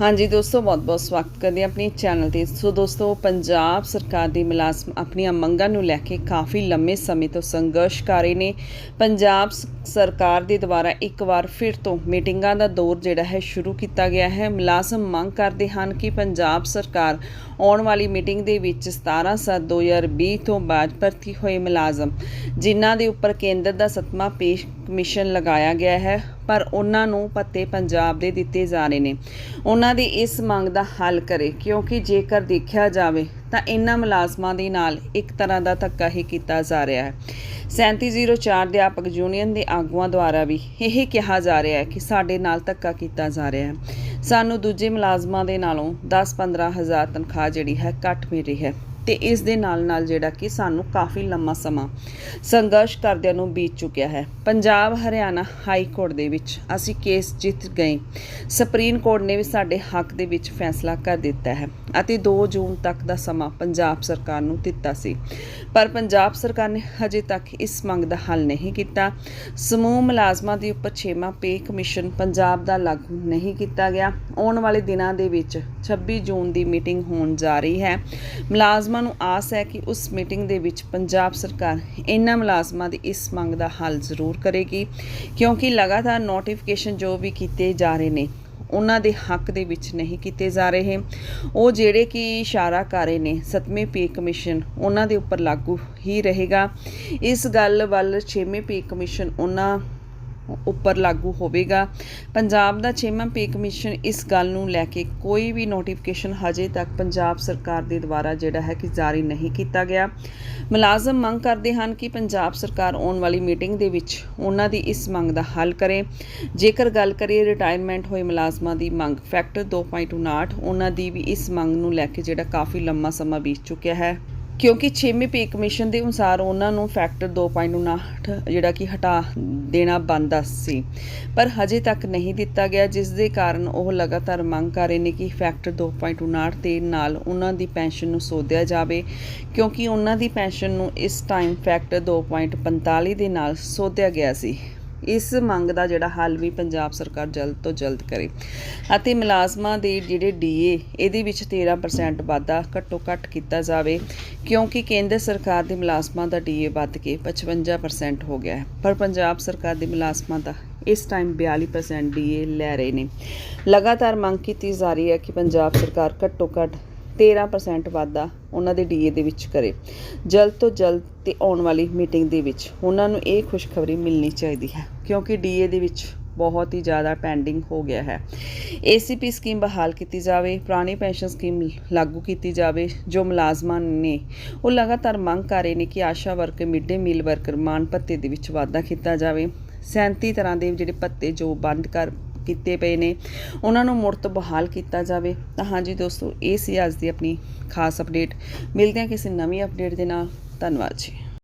ਹਾਂਜੀ ਦੋਸਤੋ ਬਹੁਤ-ਬਹੁਤ ਸਵਾਗਤ ਕਰਦੇ ਹਾਂ ਆਪਣੇ ਚੈਨਲ ਤੇ। ਸੋ ਦੋਸਤੋ, ਪੰਜਾਬ ਸਰਕਾਰ ਦੀ ਮੁਲਾਜ਼ਮ ਆਪਣੀਆਂ ਮੰਗਾਂ ਨੂੰ ਲੈ ਕੇ ਕਾਫੀ ਲੰਮੇ ਸਮੇਂ ਤੋਂ ਸੰਘਰਸ਼ ਕਰ ਰਹੇ ਨੇ। ਪੰਜਾਬ ਸਰਕਾਰ ਦੇ ਦੁਆਰਾ ਇੱਕ ਵਾਰ ਫਿਰ ਤੋਂ ਮੀਟਿੰਗਾਂ ਦਾ ਦੌਰ ਜਿਹੜਾ ਹੈ ਸ਼ੁਰੂ ਕੀਤਾ ਗਿਆ ਹੈ। ਮੁਲਾਜ਼ਮ ਮੰਗ ਕਰਦੇ ਹਨ ਕਿ ਪੰਜਾਬ ਸਰਕਾਰ ਆਉਣ ਵਾਲੀ ਮੀਟਿੰਗ ਦੇ ਵਿੱਚ 17 ਸੱਤ 2020 ਤੋਂ ਬਾਅਦ ਭਰਤੀ ਹੋਏ ਮੁਲਾਜ਼ਮ, ਜਿਨ੍ਹਾਂ ਦੇ ਉੱਪਰ ਕੇਂਦਰ ਦਾ ਸਤਮਾ ਪੇਸ਼ ਕਮਿਸ਼ਨ ਲਗਾਇਆ ਗਿਆ ਹੈ। ਪਰ ਉਹਨਾਂ ਨੂੰ ਪੱਤੇ ਪੰਜਾਬ ਦੇ ਦਿੱਤੇ ਜਾ ਰਹੇ ਨੇ। ਉਹਨਾਂ ਦੀ ਇਸ ਮੰਗ ਦਾ ਹੱਲ ਕਰੇ, ਕਿਉਂਕਿ ਜੇਕਰ ਦੇਖਿਆ ਜਾਵੇ ਤਾਂ ਇਹਨਾਂ ਮੁਲਾਜ਼ਮਾਂ ਦੇ ਨਾਲ ਇੱਕ ਤਰ੍ਹਾਂ ਦਾ ਧੱਕਾ ਹੀ ਕੀਤਾ ਜਾ ਰਿਹਾ ਹੈ। 3704 ਅਧਿਆਪਕ ਯੂਨੀਅਨ ਦੇ ਆਗੂਆਂ ਦੁਆਰਾ ਵੀ ਇਹ ਕਿਹਾ ਜਾ ਰਿਹਾ ਹੈ ਕਿ ਸਾਡੇ ਨਾਲ ਧੱਕਾ ਕੀਤਾ ਜਾ ਰਿਹਾ ਹੈ। ਸਾਨੂੰ ਦੂਜੇ ਮੁਲਾਜ਼ਮਾਂ ਦੇ ਨਾਲੋਂ 10-15 ਹਜ਼ਾਰ ਤਨਖਾਹ ਜਿਹੜੀ ਹੈ ਘੱਟ ਮਿਲ ਰਹੀ ਹੈ। ਤੇ ਇਸ ਦੇ ਨਾਲ ਨਾਲ ਜਿਹੜਾ ਕਿ ਸਾਨੂੰ ਕਾਫੀ ਲੰਮਾ ਸਮਾਂ ਸੰਘਰਸ਼ ਕਰਦਿਆਂ ਨੂੰ ਬੀਤ ਚੁੱਕਿਆ ਹੈ। ਪੰਜਾਬ ਹਰਿਆਣਾ ਹਾਈ ਕੋਰਟ ਦੇ ਵਿੱਚ ਅਸੀਂ ਕੇਸ ਜਿੱਤ ਗਏ। ਸੁਪਰੀਮ ਕੋਰਟ ਨੇ ਵੀ ਸਾਡੇ ਹੱਕ ਦੇ ਵਿੱਚ ਫੈਸਲਾ ਕਰ ਦਿੱਤਾ ਹੈ। ਅਤੇ 2 ਜੂਨ ਤੱਕ ਦਾ ਸਮਾਂ ਪੰਜਾਬ ਸਰਕਾਰ ਨੂੰ ਦਿੱਤਾ ਸੀ। ਪਰ ਪੰਜਾਬ ਸਰਕਾਰ ਨੇ ਹਜੇ ਤੱਕ ਇਸ ਮੰਗ ਦਾ ਹੱਲ ਨਹੀਂ ਕੀਤਾ। ਸਮੂਹ ਮੁਲਾਜ਼ਮਾਂ ਦੀ ਉੱਪਰ ਛੇਵਾਂ ਪੇ ਕਮਿਸ਼ਨ ਪੰਜਾਬ ਦਾ ਲਾਗੂ ਨਹੀਂ ਕੀਤਾ ਗਿਆ। ਆਉਣ ਵਾਲੇ ਦਿਨਾਂ ਦੇ ਵਿੱਚ 26 ਜੂਨ ਦੀ ਮੀਟਿੰਗ ਹੋਣ ਜਾ ਰਹੀ ਹੈ। ਮੁਲਾਜ਼ਮਾਂ ਨੂੰ ਆਸ ਹੈ ਕਿ ਉਸ ਮੀਟਿੰਗ ਦੇ ਵਿੱਚ ਪੰਜਾਬ ਸਰਕਾਰ ਇਹਨਾਂ ਮੁਲਾਜ਼ਮਾਂ ਦੀ ਇਸ ਮੰਗ ਦਾ ਹੱਲ ਜ਼ਰੂਰ ਕਰੇਗੀ, ਕਿਉਂਕਿ ਲਗਾਤਾਰ ਨੋਟੀਫਿਕੇਸ਼ਨ ਜੋ ਵੀ ਕੀਤੇ ਜਾ ਰਹੇ ਨੇ ਉਹਨਾਂ ਦੇ ਹੱਕ ਦੇ ਵਿੱਚ ਨਹੀਂ ਕੀਤੇ ਜਾ ਰਹੇ। ਉਹ ਜਿਹੜੇ ਕਿ ਇਸ਼ਾਰਾ ਕਰ ਰਹੇ ਨੇ, ਸਤਵੇਂ ਪੇ ਕਮਿਸ਼ਨ ਉਹਨਾਂ ਦੇ ਉੱਪਰ ਲਾਗੂ ਹੀ ਰਹੇਗਾ। ਇਸ ਗੱਲ ਵੱਲ ਛੇਵੇਂ ਪੇ ਕਮਿਸ਼ਨ ਉਹਨਾਂ ਉੱਪਰ ਲਾਗੂ ਹੋਵੇਗਾ। ਪੰਜਾਬ ਦਾ ਛੇਵਾਂ ਪੇ ਕਮਿਸ਼ਨ ਇਸ ਗੱਲ ਨੂੰ ਲੈ ਕੇ ਕੋਈ ਵੀ ਨੋਟੀਫਿਕੇਸ਼ਨ ਹਜੇ ਤੱਕ ਪੰਜਾਬ ਸਰਕਾਰ ਦੇ ਦੁਆਰਾ ਜਿਹੜਾ ਹੈ ਕਿ ਜਾਰੀ ਨਹੀਂ ਕੀਤਾ ਗਿਆ। ਮੁਲਾਜ਼ਮ ਮੰਗ ਕਰਦੇ ਹਨ ਕਿ ਪੰਜਾਬ ਸਰਕਾਰ ਆਉਣ ਵਾਲੀ ਮੀਟਿੰਗ ਦੇ ਵਿੱਚ ਉਹਨਾਂ ਦੀ ਇਸ ਮੰਗ ਦਾ ਹੱਲ ਕਰੇ। ਜੇਕਰ ਗੱਲ ਕਰੀਏ ਰਿਟਾਇਰਮੈਂਟ ਹੋਏ ਮੁਲਾਜ਼ਮਾਂ ਦੀ ਮੰਗ ਫੈਕਟਰ 2.59 ਉਹਨਾਂ ਦੀ ਵੀ ਇਸ ਮੰਗ ਨੂੰ ਲੈ ਕੇ ਜਿਹੜਾ ਕਾਫੀ ਲੰਮਾ ਸਮਾਂ ਬੀਤ ਚੁੱਕਿਆ ਹੈ। ਕਿਉਂਕਿ 6ਵੇਂ ਪੇ ਕਮਿਸ਼ਨ ਦੇ ਅਨੁਸਾਰ ਉਹਨਾਂ ਨੂੰ ਫੈਕਟਰ 2.59 ਜਿਹੜਾ ਕਿ ਹਟਾ ਦੇਣਾ ਬੰਦਾ ਸੀ। ਪਰ ਹਜੇ ਤੱਕ ਨਹੀਂ ਦਿੱਤਾ ਗਿਆ, ਜਿਸ ਦੇ ਕਾਰਨ ਉਹ ਲਗਾਤਾਰ ਮੰਗ ਕਰ ਰਹੇ ਨੇ ਕਿ ਫੈਕਟਰ 2.59 ਦੇ ਨਾਲ ਉਹਨਾਂ ਦੀ ਪੈਨਸ਼ਨ ਨੂੰ ਸੋਧਿਆ ਜਾਵੇ, ਕਿਉਂਕਿ ਉਹਨਾਂ ਦੀ ਪੈਨਸ਼ਨ ਨੂੰ ਇਸ ਟਾਈਮ ਫੈਕਟਰ 2.45 ਦੇ ਨਾਲ ਸੋਧਿਆ ਗਿਆ ਸੀ। ਇਸ ਮੰਗ ਦਾ ਜਿਹੜਾ ਹੱਲ ਵੀ ਪੰਜਾਬ ਸਰਕਾਰ ਜਲਦ ਤੋਂ ਜਲਦ ਕਰੇ। ਅਤੇ ਮੁਲਾਜ਼ਮਾਂ ਦੇ ਜਿਹੜੇ ਡੀਏ, ਇਹਦੇ ਵਿੱਚ 13% ਵਾਧਾ ਘੱਟੋ ਘੱਟ ਕੀਤਾ ਜਾਵੇ, ਕਿਉਂਕਿ ਕੇਂਦਰ ਸਰਕਾਰ ਦੇ ਮੁਲਾਜ਼ਮਾਂ ਦਾ ਡੀਏ ਵੱਧ ਕੇ 55% ਹੋ ਗਿਆ ਹੈ। ਪਰ ਪੰਜਾਬ ਸਰਕਾਰ ਦੇ ਮੁਲਾਜ਼ਮਾਂ ਦਾ ਇਸ ਟਾਈਮ 42% ਡੀਏ ਲੈ ਰਹੇ ਨੇ। ਲਗਾਤਾਰ ਮੰਗ ਕੀਤੀ ਜਾ ਰਹੀ ਹੈ ਕਿ ਪੰਜਾਬ ਸਰਕਾਰ ਘੱਟੋ ਘੱਟ 13% ਵਾਧਾ ਉਹਨਾਂ ਦੇ ਡੀਏ ਦੇ ਵਿੱਚ ਕਰੇ। ਜਲਦ ਤੋਂ ਜਲਦ ਤੇ ਆਉਣ ਵਾਲੀ ਮੀਟਿੰਗ ਦੇ ਵਿੱਚ ਉਹਨਾਂ ਨੂੰ ਇਹ ਖੁਸ਼ਖਬਰੀ ਮਿਲਣੀ ਚਾਹੀਦੀ ਹੈ, ਕਿਉਂਕਿ ਡੀਏ ਦੇ ਵਿੱਚ ਬਹੁਤ ਹੀ ਜ਼ਿਆਦਾ ਪੈਂਡਿੰਗ ਹੋ ਗਿਆ ਹੈ। ਏਸੀਪੀ ਸਕੀਮ ਬਹਾਲ ਕੀਤੀ ਜਾਵੇ, ਪੁਰਾਣੀ ਪੈਨਸ਼ਨ ਸਕੀਮ ਲਾਗੂ ਕੀਤੀ ਜਾਵੇ, ਜੋ ਮੁਲਾਜ਼ਮਾਂ ਨੇ ਉਹ ਲਗਾਤਾਰ ਮੰਗ ਕਰ ਰਹੇ ਨੇ ਕਿ Asha worker mid day meal worker ਮਾਨ ਭੱਤੇ ਦੇ ਵਿੱਚ ਵਾਧਾ ਕੀਤਾ ਜਾਵੇ। 37 ਤਰ੍ਹਾਂ ਦੇ ਜਿਹੜੇ ਭੱਤੇ ਜੋ ਬੰਦ ਕਰ ਕੀਤੇ ਪਏ ਨੇ। ਉਹਨਾਂ ਨੂੰ ਮੁੜ ਤੋਂ ਬਹਾਲ ਕੀਤਾ ਜਾਵੇ। ਤਾਂ ਹਾਂਜੀ ਦੋਸਤੋ, ਇਹ ਸੀ ਅੱਜ ਦੀ ਆਪਣੀ ਖਾਸ ਅਪਡੇਟ ਮਿਲਦੇ ਹਾਂ ਕਿਸੇ ਨਵੀਂ ਅਪਡੇਟ ਦੇ ਨਾਲ। ਧੰਨਵਾਦ ਜੀ।